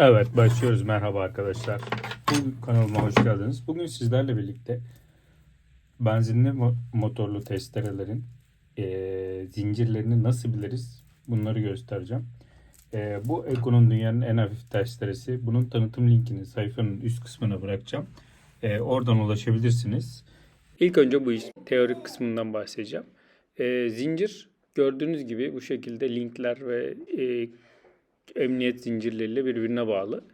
Evet başlıyoruz. Merhaba arkadaşlar. Bu kanalıma hoş geldiniz. Bugün sizlerle birlikte benzinli mo- motorlu testerelerin eee, zincirlerini nasıl biliriz bunları göstereceğim. Eee, bu Eko'nun dünyanın en hafif testeresi. Bunun tanıtım linkini sayfanın üst kısmına bırakacağım. Eee, oradan ulaşabilirsiniz. İlk önce bu iş teorik kısmından bahsedeceğim. Eee, zincir gördüğünüz gibi bu şekilde linkler ve eee, emniyet zincirleriyle birbirine bağlı.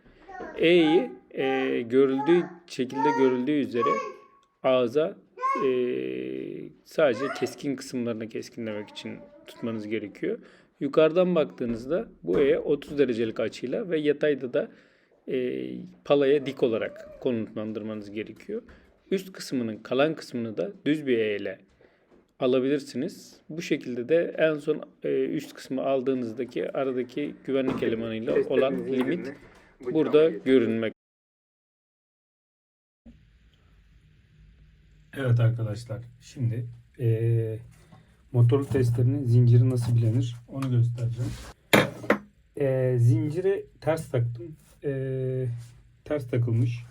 E'yi e, görüldüğü şekilde görüldüğü üzere ağza e, sadece keskin kısımlarını keskinlemek için tutmanız gerekiyor. Yukarıdan baktığınızda bu E'ye 30 derecelik açıyla ve yatayda da e, palaya dik olarak konumlandırmanız gerekiyor. Üst kısmının kalan kısmını da düz bir E ile alabilirsiniz. Bu şekilde de en son e, üst kısmı aldığınızdaki aradaki güvenlik elemanıyla olan limit burada görünmek. Evet arkadaşlar şimdi eee motorlu testlerinin zinciri nasıl bilinir onu göstereceğim. Eee zinciri ters taktım. Eee, ters takılmış.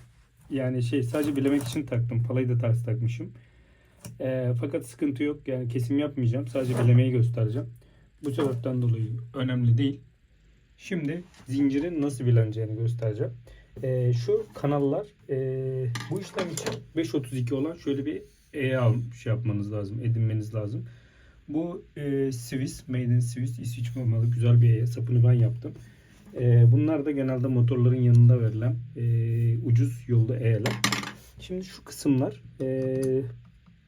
Yani şey sadece bilemek için taktım. Palayı da ters takmışım. Eee, fakat sıkıntı yok. Yani kesim yapmayacağım. Sadece bilemeyi göstereceğim. Bu sebepten dolayı önemli değil. Şimdi zincirin nasıl bileneceğini göstereceğim. Ee, şu kanallar ee, bu işlem için 532 olan şöyle bir E almış şey yapmanız lazım, edinmeniz lazım. Bu ee, Swiss, Made in Swiss, İsviçre olmalı güzel bir E. Sapını ben yaptım. Ee, bunlar da genelde motorların yanında verilen ee, ucuz yolda E'ler. Şimdi şu kısımlar ee,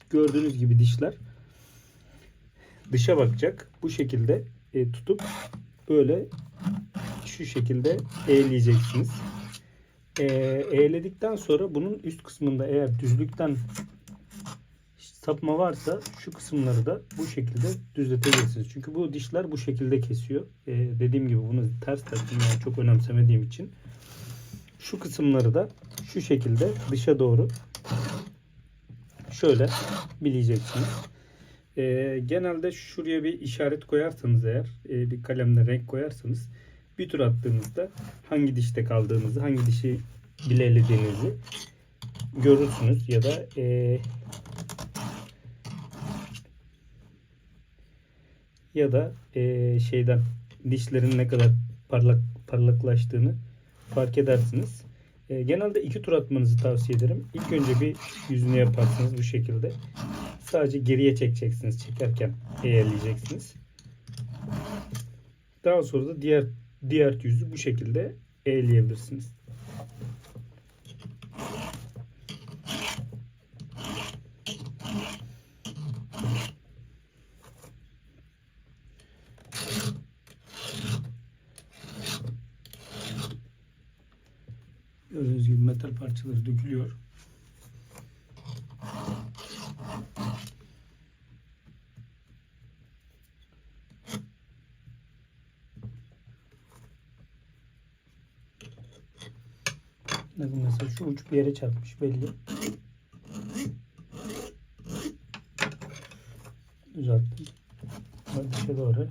gördüğünüz gibi dişler dışa bakacak. Bu şekilde ee, tutup böyle şu şekilde eğleyeceksiniz. Ee, eğledikten sonra bunun üst kısmında eğer düzlükten sapma varsa şu kısımları da bu şekilde düzletebilirsiniz. Çünkü bu dişler bu şekilde kesiyor. Ee, dediğim gibi bunu ters taktım yani çok önemsemediğim için. Şu kısımları da şu şekilde dışa doğru şöyle bileyeceksiniz. Ee, genelde şuraya bir işaret koyarsanız eğer e, bir kalemle renk koyarsanız bir tur attığınızda hangi dişte kaldığınızı hangi dişi bilelediğinizi görürsünüz ya da e, ya da e, şeyden dişlerin ne kadar parlak parlaklaştığını fark edersiniz. E, genelde iki tur atmanızı tavsiye ederim. İlk önce bir yüzünü yaparsınız bu şekilde. Sadece geriye çekeceksiniz. Çekerken eğerleyeceksiniz. Daha sonra da diğer diğer yüzü bu şekilde eğleyebilirsiniz. Gördüğünüz gibi metal parçaları dökülüyor. Bakın mesela şu uç bir yere çarpmış belli. Düzelttim. Dışa doğru.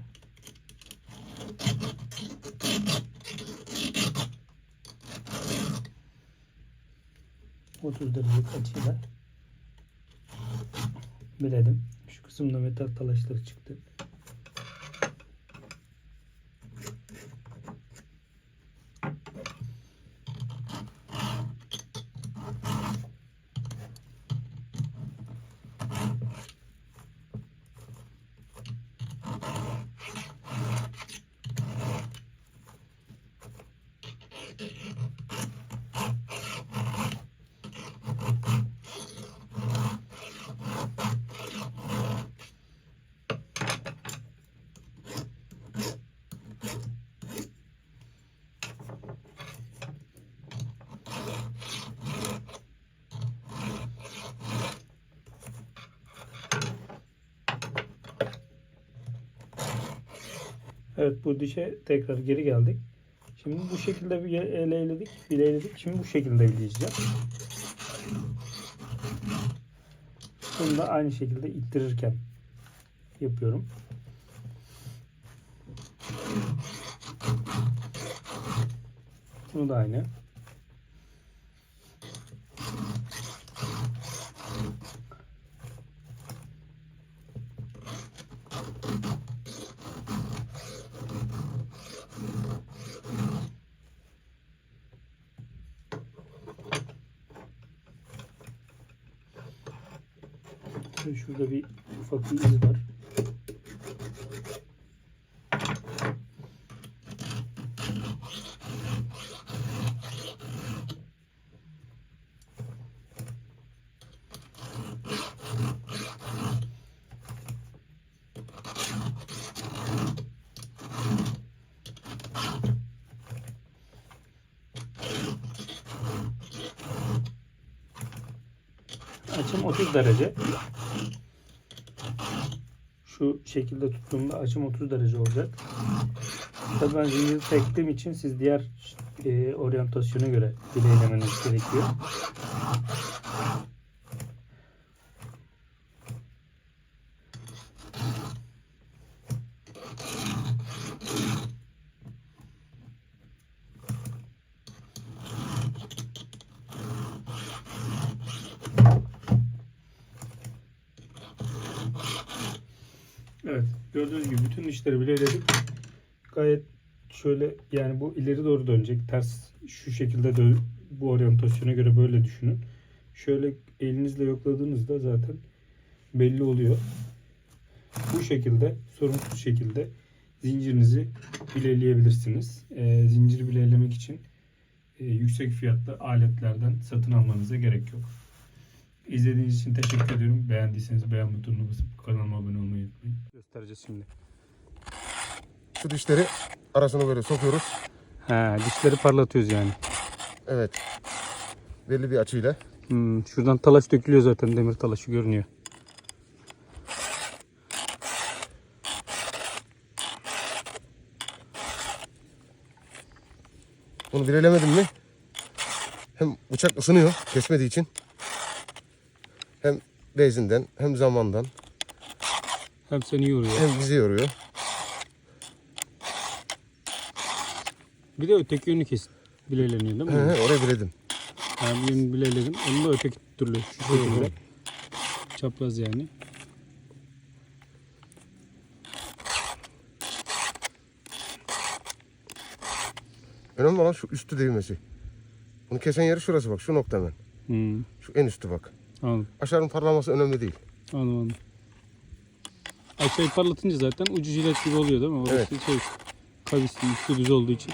Otuz derecelik açıyla bilelim. Şu kısımda metal talaşları çıktı. Evet bu dişe tekrar geri geldik. Şimdi bu şekilde bir eleyledik, bileyledik. Şimdi bu şekilde bileyeceğim. Bunu da aynı şekilde ittirirken yapıyorum. Bunu da aynı. Şurada bir ufak bir iz var. Açım 30 derece. Şu şekilde tuttuğumda açım 30 derece olacak. Tabii ben zinciri çektiğim için siz diğer e, oryantasyona göre bileylemeniz gerekiyor. Evet. Gördüğünüz gibi bütün dişleri bileyledik. Gayet şöyle yani bu ileri doğru dönecek. Ters şu şekilde dö- bu oryantasyona göre böyle düşünün. Şöyle elinizle yokladığınızda zaten belli oluyor. Bu şekilde sorunsuz şekilde zincirinizi bileyleyebilirsiniz. Ee, zinciri bileylemek için e, yüksek fiyatlı aletlerden satın almanıza gerek yok. İzlediğiniz için teşekkür ediyorum. Beğendiyseniz beğen butonuna basıp kanalıma abone olmayı unutmayın. Göstereceğiz şimdi. Şu dişleri arasına böyle sokuyoruz. Ha, dişleri parlatıyoruz yani. Evet. Belli bir açıyla. Hmm, şuradan talaş dökülüyor zaten demir talaşı görünüyor. Bunu birelemedim mi? Hem bıçak ısınıyor kesmediği için. Hem bezinden hem zamandan Hem seni yoruyor. hem bizi yoruyor. Bir de öteki yönü kesin. Bileyleniyor değil mi? He, he, orayı biledim. Yani bir yönünü bileyledim. Onu da öteki türlü şu şekilde. Çapraz yani. Önemli olan şu üstü değmesi. Bunu kesen yeri şurası bak şu nokta hemen. Hmm, Şu en üstü bak. Anladım. Aşağının parlaması önemli değil. Anladım anladım. Aşağıyı parlatınca zaten ucu jilet gibi oluyor değil mi? Orası Evet. şey kavisli, üstü düz olduğu için.